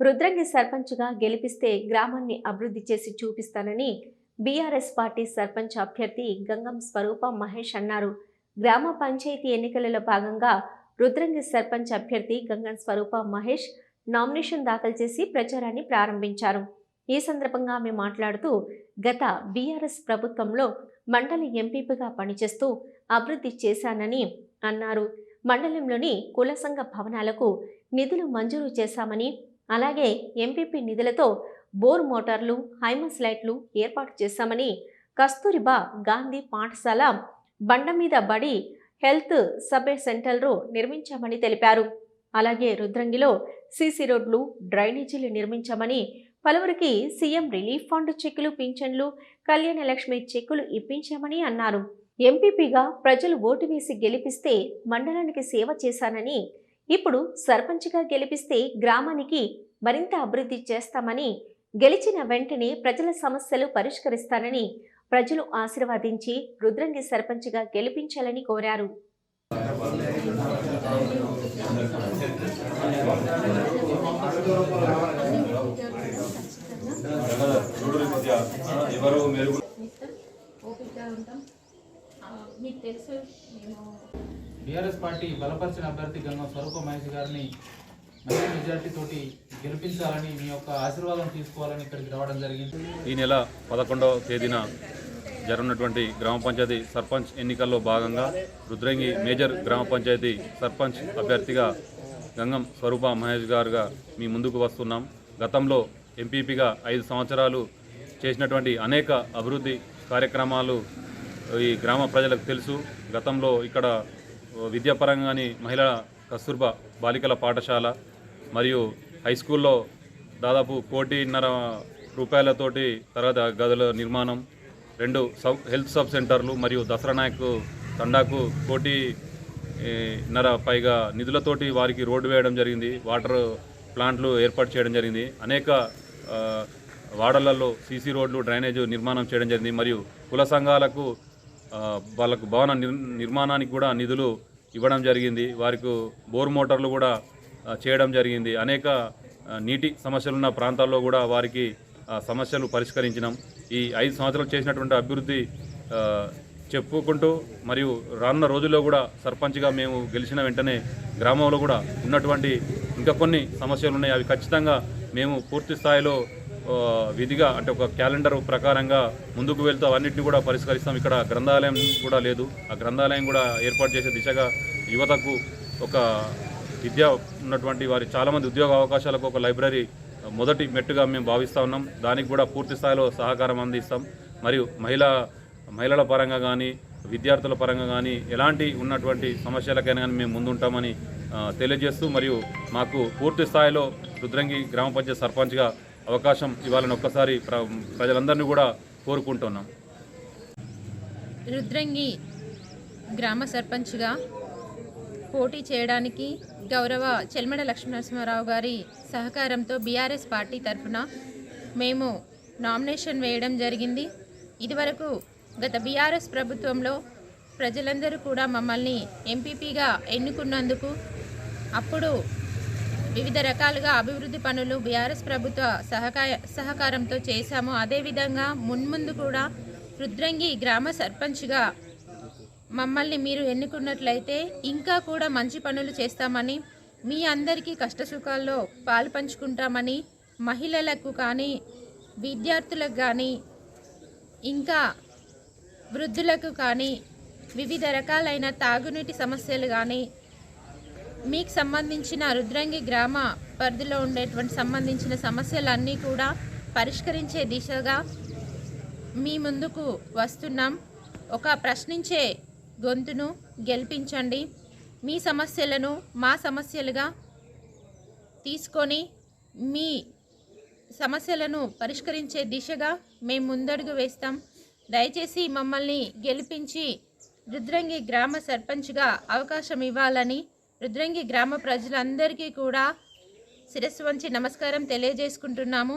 రుద్రంగి సర్పంచ్గా గెలిపిస్తే గ్రామాన్ని అభివృద్ధి చేసి చూపిస్తానని బీఆర్ఎస్ పార్టీ సర్పంచ్ అభ్యర్థి గంగం స్వరూప మహేష్ అన్నారు. గ్రామ పంచాయతీ ఎన్నికలలో భాగంగా రుద్రంగి సర్పంచ్ అభ్యర్థి గంగం స్వరూప మహేష్ నామినేషన్ దాఖలు చేసి ప్రచారాన్ని ప్రారంభించారు. ఈ సందర్భంగా ఆమె మాట్లాడుతూ గత బీఆర్ఎస్ ప్రభుత్వంలో మండలి ఎంపీపీగా పనిచేస్తూ అభివృద్ధి చేశానని అన్నారు. మండలంలోని కుల సంఘ భవనాలకు నిధులు మంజూరు చేశామని అలాగే ఎంపీపీ నిధులతో బోర్ మోటార్లు హైమస్ లైట్లు ఏర్పాటు చేశామని కస్తూరిబా గాంధీ పాఠశాల బండ మీద బడి హెల్త్ సబ్ సెంటర్లు నిర్మించామని తెలిపారు. అలాగే రుద్రంగిలో సీసీ రోడ్లు డ్రైనేజీలు నిర్మించామని పలువురికి సీఎం రిలీఫ్ ఫండ్ చెక్కులు పింఛన్లు కళ్యాణ లక్ష్మి చెక్కులు ఇప్పించామని అన్నారు. ఎంపీపీగా ప్రజలు ఓటు వేసి గెలిపిస్తే మండలానికి సేవ చేశానని ఇప్పుడు సర్పంచ్గా గెలిపిస్తే గ్రామానికి మరింత అభివృద్ధి చేస్తామని గెలిచిన వెంటనే ప్రజల సమస్యలు పరిష్కరిస్తానని ప్రజలు ఆశీర్వదించి రుద్రంగి సర్పంచ్గా గెలిపించాలని కోరారు. బీఆర్ఎస్ పార్టీ బలపరిచిన అభ్యర్థి గంగం స్వరూప మహేష్ గారిని మంచి మెజార్టీ తోటి గెలిపించాలని మీ యొక్క ఆశీర్వాదం తీసుకోవాలని ఇక్కడికి రావడం జరిగింది. ఈ నెల పదకొండవ తేదీన జరగనున్నటువంటి గ్రామ పంచాయతీ సర్పంచ్ ఎన్నికల్లో భాగంగా రుద్రంగి మేజర్ గ్రామ పంచాయతీ సర్పంచ్ అభ్యర్థిగా గంగం స్వరూప మహేష్ గారుగా మీ ముందుకు వస్తున్నాం. గతంలో ఎంపీపీగా ఐదు సంవత్సరాలు చేసినటువంటి అనేక అభివృద్ధి కార్యక్రమాలు ఈ గ్రామ ప్రజలకు తెలుసు. గతంలో ఇక్కడ విద్యాపరంగాని మహిళా కస్తూర్బా బాలికల పాఠశాల మరియు హై స్కూల్లో దాదాపు కోటిన్నర రూపాయలతోటి తరగతి గదుల నిర్మాణం రెండు సబ్ హెల్త్ సబ్ సెంటర్లు మరియు దసరా నాయక్ తండాకు కోటిన్నర పైగా నిధులతోటి వారికి రోడ్డు వేయడం జరిగింది వాటర్ ప్లాంట్లు ఏర్పాటు చేయడం జరిగింది. అనేక వాడలలో సీసీ రోడ్లు డ్రైనేజ్ నిర్మాణం చేయడం జరిగింది. మరియు కుల సంఘాలకు వాళ్ళకు భవన నిర్మాణానికి కూడా నిధులు ఇవ్వడం జరిగింది. వారికి బోర్ మోటార్లు కూడా చేయడం జరిగింది. అనేక నీటి సమస్యలు ఉన్న ప్రాంతాల్లో కూడా వారికి సమస్యలు పరిష్కరించినాం. ఈ ఐదు సంవత్సరాలు చేసినటువంటి అభివృద్ధి చెప్పుకుంటూ మరియు రానున్న రోజుల్లో కూడా సర్పంచ్గా మేము గెలిచిన వెంటనే గ్రామంలో కూడా ఉన్నటువంటి ఇంకా కొన్ని సమస్యలు ఉన్నాయి అవి ఖచ్చితంగా మేము పూర్తి స్థాయిలో విధిగా అంటే ఒక క్యాలెండర్ ప్రకారంగా ముందుకు వెళ్తూ అవన్నింటినీ కూడా పరిష్కరిస్తాం. ఇక్కడ గ్రంథాలయం కూడా లేదు. ఆ గ్రంథాలయం కూడా ఏర్పాటు చేసే దిశగా యువతకు ఒక విద్య ఉన్నటువంటి వారి చాలామంది ఉద్యోగ అవకాశాలకు ఒక లైబ్రరీ మొదటి మెట్టుగా మేము భావిస్తూ ఉన్నాం. దానికి కూడా పూర్తి స్థాయిలో సహకారం అందిస్తాం. మరియు మహిళా మహిళల పరంగా కానీ విద్యార్థుల పరంగా కానీ ఎలాంటి ఉన్నటువంటి సమస్యలకైనా కానీ మేము ముందుంటామని తెలియజేస్తూ మరియు మాకు పూర్తి స్థాయిలో రుద్రంగి గ్రామ పంచాయతీ సర్పంచ్గా అవకాశం ఇవ్వాలని ఒక్కసారి ప్ర ప్రజలందరినీ కూడా కోరుకుంటున్నాం. రుద్రంగి గ్రామ సర్పంచ్గా పోటీ చేయడానికి గౌరవ చెల్మడ లక్ష్మీనరసింహారావు గారి సహకారంతో బీఆర్ఎస్ పార్టీ తరఫున మేము నామినేషన్ వేయడం జరిగింది. ఇదివరకు గత బీఆర్ఎస్ ప్రభుత్వంలో ప్రజలందరూ కూడా మమ్మల్ని ఎంపీపీగా ఎన్నుకున్నందుకు అప్పుడు వివిధ రకాలుగా అభివృద్ధి పనులు బీఆర్ఎస్ ప్రభుత్వ సహకార సహకారంతో చేశాము. అదేవిధంగా మున్ముందు కూడా రుద్రంగి గ్రామ సర్పంచ్గా మమ్మల్ని మీరు ఎన్నుకున్నట్లయితే ఇంకా కూడా మంచి పనులు చేస్తామని మీ అందరికీ కష్టసుఖాల్లో పాలు పంచుకుంటామని మహిళలకు కానీ విద్యార్థులకు కానీ ఇంకా వృద్ధులకు కానీ వివిధ రకాలైన తాగునీటి సమస్యలు కానీ మీకు సంబంధించిన రుద్రంగి గ్రామ పరిధిలో ఉండేటువంటి సంబంధించిన సమస్యలన్నీ కూడా పరిష్కరించే దిశగా మీ ముందుకు వస్తున్నాం. ఒక ప్రశ్నించే గొంతును గెలిపించండి. మీ సమస్యలను మా సమస్యలుగా తీసుకొని మీ సమస్యలను పరిష్కరించే దిశగా మేము ముందడుగు వేస్తాం. దయచేసి మమ్మల్ని గెలిపించి రుద్రంగి గ్రామ సర్పంచ్గా అవకాశం ఇవ్వాలని రుద్రంగి గ్రామ ప్రజలందరికీ కూడా శిరస్సు వంచి నమస్కారం తెలియజేసుకుంటున్నాము.